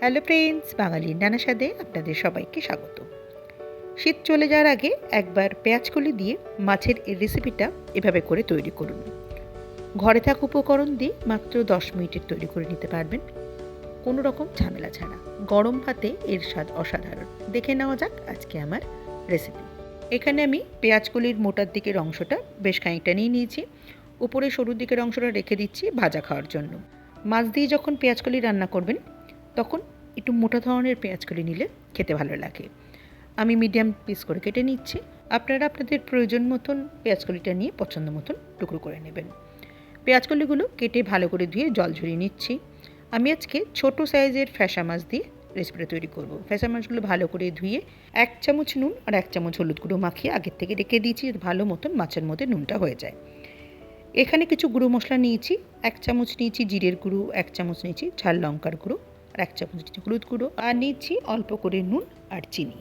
Hello friends, বাঙালির নানা স্বাদে আপনাদের সবাইকে স্বাগত। শীত চলে যাওয়ার আগে একবার পেঁয়াজকলি দিয়ে মাছের এই রেসিপিটা এভাবে করে তৈরি করুন। ঘরে থাকা উপকরণ দিয়ে মাত্র দশ মিনিটের তৈরি করে নিতে পারবেন। কোনো রকম ঝামেলা ছাড়া। গরম ভাতে এর স্বাদ অসাধারণ। দেখে নেওয়া যাক আজকে আমার রেসিপি এখানে আমি পেঁয়াজকলির মোটার দিকের অংশটা বেশ খানিকটা নিয়ে নিয়েছি। উপরে সরুর দিকের অংশটা রেখে দিচ্ছি ভাজা খাওয়ার জন্য। মাছ দিয়ে যখন পেঁয়াজকলি রান্না করবেন তখন একটু মোটা ধরনের পেঁয়াজকলি নিলে খেতে ভালো লাগে। আমি মিডিয়াম পিস করে কেটে নিচ্ছি। আপনারা আপনাদের প্রয়োজন মতন পেঁয়াজকলিটা নিয়ে পছন্দ মতন টুকরো করে নেবেন। পেঁয়াজকলিগুলো কেটে ভালো করে ধুয়ে জল ঝরিয়ে নিচ্ছি। আমি আজকে ছোট সাইজের ফ্যাসা মাছ দিয়ে রেসিপিটা তৈরি করব। ফ্যাসা মাছগুলো ভালো করে ধুয়ে এক চামচ নুন আর এক চামচ হলুদ গুঁড়ো মাখিয়ে আগের থেকে রেখে দিয়েছি ভালো মতন মাছের মধ্যে নুনটা হয়ে যায়। এখানে কিছু গুঁড়ো মশলা নিয়েছি। এক চামচ নিয়েছি জিরের গুঁড়ো, এক চামচ নিয়েছি ঝাল লঙ্কার গুঁড়ো আর এক চামচ হলুদ গুঁড়ো, আর নিয়েছি অল্প করে নুন আর চিনি।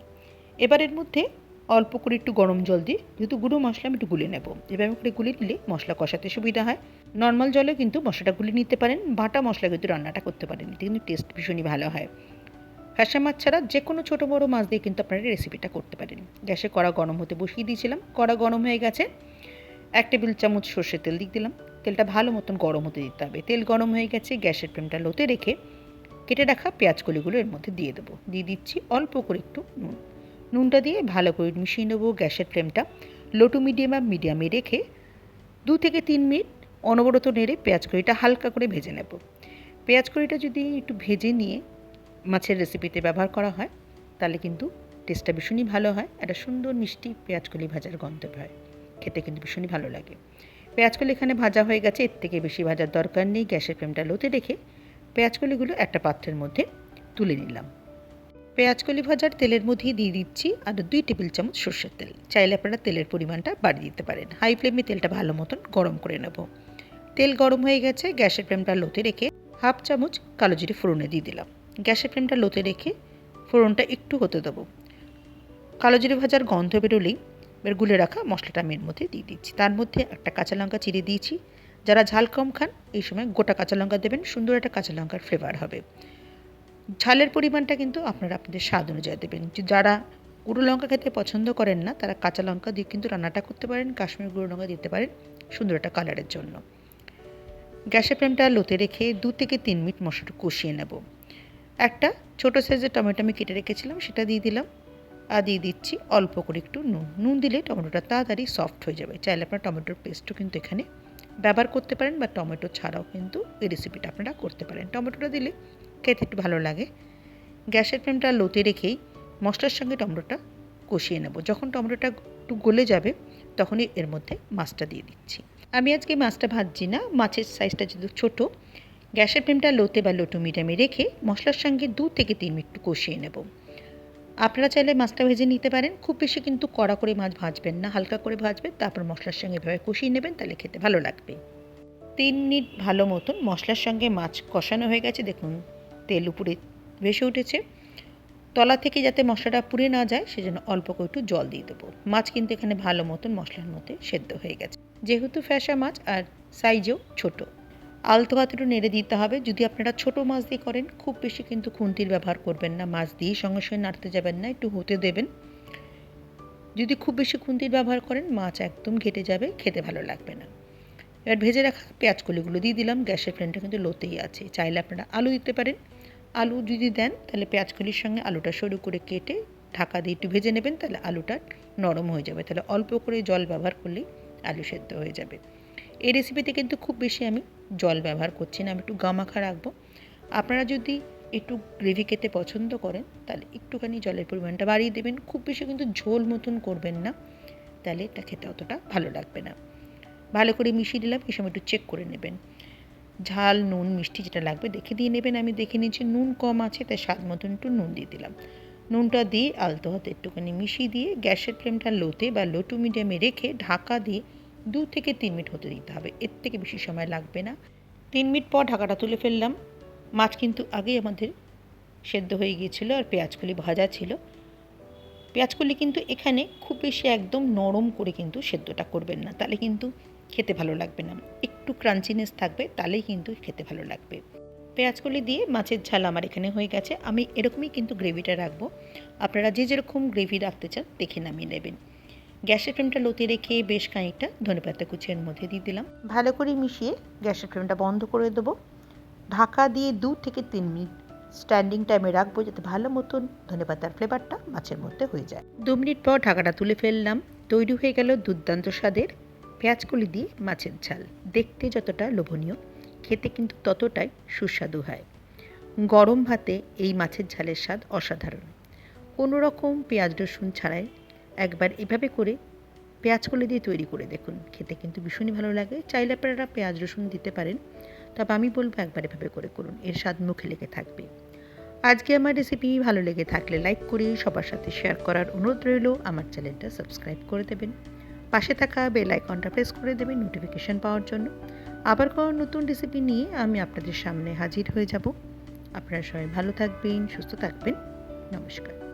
এবার এর মধ্যে অল্প করে একটু গরম জল দিয়ে যেহেতু গুঁড়ো মশলা আমি একটু গুলে নেব। এভাবে করে গুলে নিলে মশলা কষাতে সুবিধা হয়। নর্মাল জলে কিন্তু মশলাটা গুলে নিতে পারেন, বাটা মশলা কিন্তু রান্নাটা করতে পারেন। এতে কিন্তু টেস্ট ভীষণই ভালো হয়। ফ্যাসা মাছ ছাড়া যে কোনো ছোটো বড়ো মাছ দিয়ে কিন্তু আপনারা রেসিপিটা করতে পারেন। গ্যাসে কড়া গরম হতে বসিয়ে দিয়েছিলাম। কড়া গরম হয়ে গেছে। এক টেবিল চামচ সর্ষের তেল দিয়ে দিলাম। তেলটা ভালো মতন গরম হতে দিতে হবে। তেল গরম হয়ে গেছে, গ্যাসের ফ্লেমটা লোতে রেখে কেটে রাখা পেঁয়াজ কলিগুলো এর মধ্যে দিয়ে দেবো। দিয়ে দিচ্ছি অল্প করে একটু নুন। নুনটা দিয়ে ভালো করে মিশিয়ে নেব গ্যাসের ফ্লেমটা। লো টু মিডিয়াম বা মিডিয়ামে রেখে দু থেকে তিন মিনিট অনবরত নেড়ে পেঁয়াজ কড়িটা হালকা করে ভেজে নেব। পেঁয়াজ কড়িটা যদি একটু ভেজে নিয়ে মাছের রেসিপিতে ব্যবহার করা হয়, তাহলে কিন্তু টেস্টটা ভীষণই ভালো হয়। একটা সুন্দর মিষ্টি পেঁয়াজকলি ভাজার গন্ধ হয় খেতে কিন্তু ভীষণই ভালো লাগে। পেঁয়াজকলি এখানে ভাজা হয়ে গেছে, এর থেকে বেশি ভাজার দরকার নেই। গ্যাসের ফ্লেমটা লোতে রেখে পেঁয়াজকলিগুলো একটা পাত্রের মধ্যে তুলে নিলাম। পেঁয়াজকলি ভাজার তেলের মধ্যেই দিয়ে দিচ্ছি আর দুই টেবিল চামচ সর্ষের তেল। চাইলে আপনারা তেলের পরিমাণটা বাড়িয়ে দিতে পারেন। হাই ফ্লেমে তেলটা ভালো মতন গরম করে নেব। তেল গরম হয়ে গেছে, গ্যাসের ফ্লেমটা লোতে রেখে হাফ চামচ কালো জিরে ফোড়নে দিয়ে দিলাম। গ্যাসের ফ্লেমটা লোতে রেখে ফোড়নটা একটু হতে দেবো। কালো জিরে ভাজার গন্ধ বেরোলেই এবার গুলে রাখা মশলাটা আমি এর মধ্যে দিয়ে দিচ্ছি। তার মধ্যে একটা কাঁচা লঙ্কা চিড়ে দিয়েছি যারা ঝাল কম খান, এই সময় গোটা কাঁচা লঙ্কা দেবেন, সুন্দর একটা কাঁচা লঙ্কার ফ্লেভার হবে। ঝালের পরিমাণটা কিন্তু আপনারা আপনাদের স্বাদ অনুযায়ী দেবেন। যারা গুঁড়ো লঙ্কা খেতে পছন্দ করেন না, তারা কাঁচা লঙ্কা দিয়ে কিন্তু রান্নাটা করতে পারেন, কাশ্মীর গুঁড়ো লঙ্কা দিতে পারেন, সুন্দর একটা কালারের জন্য। গ্যাসের ফ্লেমটা লোতে রেখে দু থেকে তিন মিনিট মশলাটা কষিয়ে নেব। একটা ছোটো সাইজের টমেটো আমি কেটে রেখেছিলাম, সেটা দিয়ে দিলাম। আর দিয়ে দিচ্ছি অল্প করে একটু নুন। নুন দিলে টমেটোটা তাড়াতাড়ি সফট হয়ে যাবে। চাইলে আপনার টমেটোর পেস্টও কিন্তু এখানে ব্যবহার করতে পারেন বা টমেটো ছাড়াও কিন্তু এই রেসিপিটা আপনারা করতে পারেন। টমেটোটা দিলে খেতে একটু ভালো লাগে। গ্যাসের ফ্লেমটা লোতে রেখেই মশলার সঙ্গে টমেটোটা কষিয়ে নেব। যখন টমেটোটা একটু গলে যাবে, তখনই এর মধ্যে মাছটা দিয়ে দিচ্ছি। আমি আজকে মাছটা ভাজছি না, মাছের সাইজটা যেহেতু ছোটো, গ্যাসের ফ্লেমটা লোতে বা লোটু মিডিয়ামে রেখে মশলার সঙ্গে দু থেকে তিন মিনিট কষিয়ে নেব। আপনারা চাইলে মাছটা ভেজে নিতে পারেন। খুব বেশি কিন্তু কড়া করে মাছ ভাজবেন না, হালকা করে ভাজবেন, তারপর মশলার সঙ্গে এভাবে কষিয়ে নেবেন, তাহলে খেতে ভালো লাগবে। তিন মিনিট ভালো মতন মশলার সঙ্গে মাছ কষানো হয়ে গেছে, দেখুন তেল উপরে ভেসে উঠেছে। তলা থেকে যাতে মশলাটা পুড়ে না যায়, সেজন্য অল্প করে একটু জল দিয়ে দেবো। মাছ কিন্তু এখানে ভালো মতন মশলার মধ্যে সেদ্ধ হয়ে গেছে। যেহেতু ফ্যাসা মাছ, আর সাইজেও ছোট। আলতো হাতে নেড়ে দিতে হবে। যদি আপনারা ছোট মাছ দিয়ে করেন, খুব বেশি কিন্তু খুন্তির ব্যবহার করবেন না। মাছ দিয়ে সঙ্গে সঙ্গে নাড়তে যাবেন না, একটু হতে দেবেন। যদি খুব বেশি খুন্তির ব্যবহার করেন, মাছ একদম ঘেটে যাবে, খেতে ভালো লাগবে না। এবার ভেজে রাখা পেঁয়াজ কলিগুলো দিয়ে দিলাম, গ্যাসের ফ্লেমটা কিন্তু লোতেই আছে। চাইলে আপনারা আলু দিতে পারেন। আলু যদি দেন, তাহলে পেঁয়াজ কলির সঙ্গে আলুটা সরু করে কেটে ঢাকা দিয়ে একটু ভেজে নেবেন, তাহলে আলুটা নরম হয়ে যাবে। তাহলে অল্প করে জল ব্যবহার করলেই আলু সেদ্ধ হয়ে যাবে। এই রেসিপিতে কিন্তু খুব বেশি আমি জল ব্যবহার করছি না, আমি একটু গামাখা রাখব। আপনারা যদি একটু গ্রেভি খেতে পছন্দ করেন, তাহলে একটুখানি জলের পরিমাণটা বাড়িয়ে দেবেন। খুব বেশি কিন্তু ঝোল মতন করবেন না, তাহলে এটা খেতে অতটা ভালো লাগবে না। ভালো করে মিশিয়ে দিলাম, এই সময় একটু চেক করে নেবেন। ঝাল, নুন, মিষ্টি যেটা লাগবে দেখে দিয়ে নেবেন। আমি দেখে নিয়েছি নুন কম আছে, তাই স্বাদ মতন একটু নুন দিয়ে দিলাম। নুনটা দিয়ে আলতো হাতে একটুখানি মিশিয়ে দিয়ে গ্যাসের ফ্লেমটা লোতে বা লো টু মিডিয়ামে রেখে ঢাকা দিয়ে দু থেকে তিন মিনিট হতে দিতে হবে। এর থেকে বেশি সময় লাগবে না। তিন মিনিট পর ঢাকাটা তুলে ফেললাম। মাছ কিন্তু আগেই আমাদের সেদ্ধ হয়ে গিয়েছিল আর পেঁয়াজকলি ভাজা ছিল। পেঁয়াজকলি কিন্তু এখানে খুব বেশি একদম নরম করে কিন্তু সেদ্ধটা করবেন না। তাহলে কিন্তু খেতে ভালো লাগবে না। একটু ক্রাঞ্চিনেস থাকবে, তাহলেই কিন্তু খেতে ভালো লাগবে। পেঁয়াজকলি দিয়ে মাছের ঝাল আমার এখানে হয়ে গেছে। আমি এরকমই কিন্তু গ্রেভিটা রাখব। আপনারা যে যেরকম গ্রেভি রাখতে চান, দেখে নামিয়ে নেবেন। গ্যাসের ফ্লেমটা লতে রেখে বেশ খানিকটা ধনেপাতা কুচির মধ্যে দিয়ে দিলাম। ভালো করে মিশিয়ে গ্যাসের ফ্লেমটা বন্ধ করে দেবো। ঢাকা দিয়ে দু থেকে তিন মিনিট স্ট্যান্ডিং টাইমে রাখব যাতে ভালো মতন ধনেপাতার ফ্লেভারটা মাছের মধ্যে হয়ে যায়। দু মিনিট পর ঢাকাটা তুলে ফেললাম। তৈরি হয়ে গেল দুর্দান্ত স্বাদের পেঁয়াজকলি দিয়ে মাছের ঝাল। দেখতে যতটা লোভনীয় খেতে কিন্তু ততটাই সুস্বাদু হয়। গরম ভাতে এই মাছের ঝালের স্বাদ অসাধারণ। কোনো রকম পেঁয়াজ রসুন ছাড়াই একবার এভাবে করে পেঁয়াজ পেঁয়াজকলি দিয়ে তৈরি করে দেখুন। খেতে কিন্তু ভীষণই ভালো লাগে। চাইলে আপনারা পেঁয়াজ রসুন দিতে পারেন। তবে আমি বলব একবার এভাবে করে করুন। এর স্বাদ মুখে লেগে থাকবে। আজকে আমার রেসিপি ভালো লেগে থাকলে লাইক করে সবার সাথে শেয়ার করার অনুরোধ রইল। আমার চ্যানেলটা সাবস্ক্রাইব করে দেবেন। পাশে থাকা বেল আইকনটা প্রেস করে দেবেন নোটিফিকেশান পাওয়ার জন্য। আবার কোনো নতুন রেসিপি নিয়ে আমি আপনাদের সামনে হাজির হয়ে যাব। আপনারা সবাই ভালো থাকবেন, সুস্থ থাকবেন। নমস্কার।